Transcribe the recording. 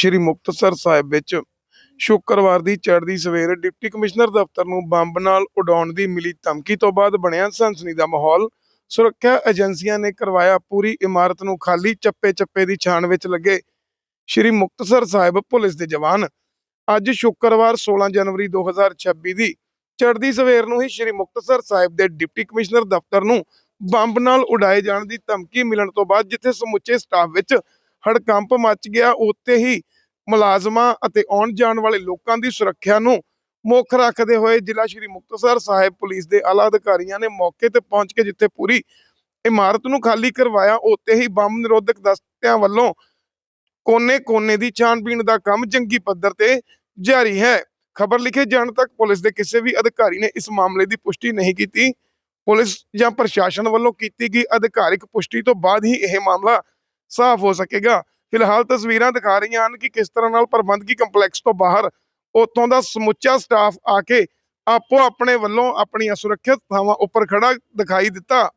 ਸ਼੍ਰੀ ਮੁਕਤਸਰ ਸਾਹਿਬ ਵਿੱਚ ਸ਼ੁੱਕਰਵਾਰ ਦੀ ਚੜ੍ਹਦੀ ਸਵੇਰ ਡਿਪਟੀ ਕਮਿਸ਼ਨਰ ਦਫ਼ਤਰ ਨੂੰ ਬੰਬ ਨਾਲ ਉਡਾਉਣ ਦੀ ਮਿਲੀ ਧਮਕੀ ਤੋਂ ਬਾਅਦ ਬਣਿਆ ਸਨਸਨੀ ਦਾ ਮਾਹੌਲ। ਸੁਰੱਖਿਆ ਏਜੰਸੀਆਂ ਨੇ ਕਰਵਾਇਆ ਪੂਰੀ ਇਮਾਰਤ ਨੂੰ ਖਾਲੀ ਚੱਪੇ-ਚੱਪੇ ਦੀ ਛਾਣ ਵਿੱਚ ਲੱਗੇ ਸ਼੍ਰੀ ਮੁਕਤਸਰ ਸਾਹਿਬ ਪੁਲਿਸ ਦੇ ਜਵਾਨ। ਅੱਜ ਸ਼ੁੱਕਰਵਾਰ 16 ਜਨਵਰੀ 2026 ਦੀ ਚੜ੍ਹਦੀ ਸਵੇਰ ਨੂੰ ਹੀ ਸ਼੍ਰੀ ਮੁਕਤਸਰ ਸਾਹਿਬ ਦੇ ਡਿਪਟੀ ਕਮਿਸ਼ਨਰ ਦਫ਼ਤਰ ਨੂੰ ਬੰਬ ਨਾਲ ਉਡਾਏ ਜਾਣ ਦੀ ਧਮਕੀ ਮਿਲਣ ਤੋਂ ਬਾਅਦ ਜਿੱਥੇ ਸਮੁੱਚੇ ਸਟਾਫ ਵਿੱਚ ਹੜਕੰਪ ਮਚ ਗਿਆ, ਉੱਥੇ ਹੀ ਮੁਲਾਜ਼ਮਾਂ ਅਤੇ ਆਉਣ ਜਾਣ ਵਾਲੇ ਲੋਕਾਂ ਦੀ ਸੁਰੱਖਿਆ ਨੂੰ ਮੁੱਖ ਰੱਖਦੇ ਹੋਏ ਜ਼ਿਲ੍ਹਾ ਸ਼੍ਰੀ ਮੁਕਤਸਰ ਸਾਹਿਬ ਪੁਲਿਸ ਦੇ ਆਲਾ ਅਧਿਕਾਰੀਆਂ ਨੇ ਮੌਕੇ ਤੇ ਪਹੁੰਚ ਕੇ ਜਿੱਥੇ ਪੂਰੀ ਇਮਾਰਤ ਨੂੰ ਖਾਲੀ ਕਰਵਾਇਆ, ਉੱਥੇ ਹੀ ਬੰਬ ਨਿਰੋਧਕ ਦਸਤਿਆਂ ਵੱਲੋਂ ਕੋਨੇ-ਕੋਨੇ ਦੀ ਛਾਣਬੀਣ ਦਾ ਕੰਮ ਜੰਗੀ ਪੱਧਰ ਤੇ ਜਾਰੀ ਹੈ। ਖਬਰ ਲਿਖੇ ਜਾਣ ਤੱਕ ਪੁਲਿਸ ਦੇ ਕਿਸੇ ਵੀ ਅਧਿਕਾਰੀ ਨੇ ਇਸ ਮਾਮਲੇ ਦੀ ਪੁਸ਼ਟੀ ਨਹੀਂ ਕੀਤੀ। ਪੁਲਿਸ ਜਾਂ ਪ੍ਰਸ਼ਾਸਨ ਵੱਲੋਂ ਕੀਤੀ ਗਈ ਅਧਿਕਾਰਿਕ ਪੁਸ਼ਟੀ ਤੋਂ ਬਾਅਦ ਹੀ ਇਹ ਮਾਮਲਾ ਸਾਫ਼ ਹੋ ਸਕੇਗਾ। ਫਿਲਹਾਲ ਤਸਵੀਰਾਂ ਦਿਖਾ ਰਹੀਆਂ ਹਨ ਕਿ ਕਿਸ ਤਰ੍ਹਾਂ ਨਾਲ ਪ੍ਰਬੰਧਕੀ ਕੰਪਲੈਕਸ ਤੋਂ ਬਾਹਰ ਉੱਥੋਂ ਦਾ ਸਮੁੱਚਾ ਸਟਾਫ ਆ ਕੇ ਆਪੋ ਆਪਣੇ ਵੱਲੋਂ ਆਪਣੀਆਂ ਸੁਰੱਖਿਅਤ ਥਾਵਾਂ ਉੱਪਰ ਖੜਾ ਦਿਖਾਈ ਦਿੱਤਾ।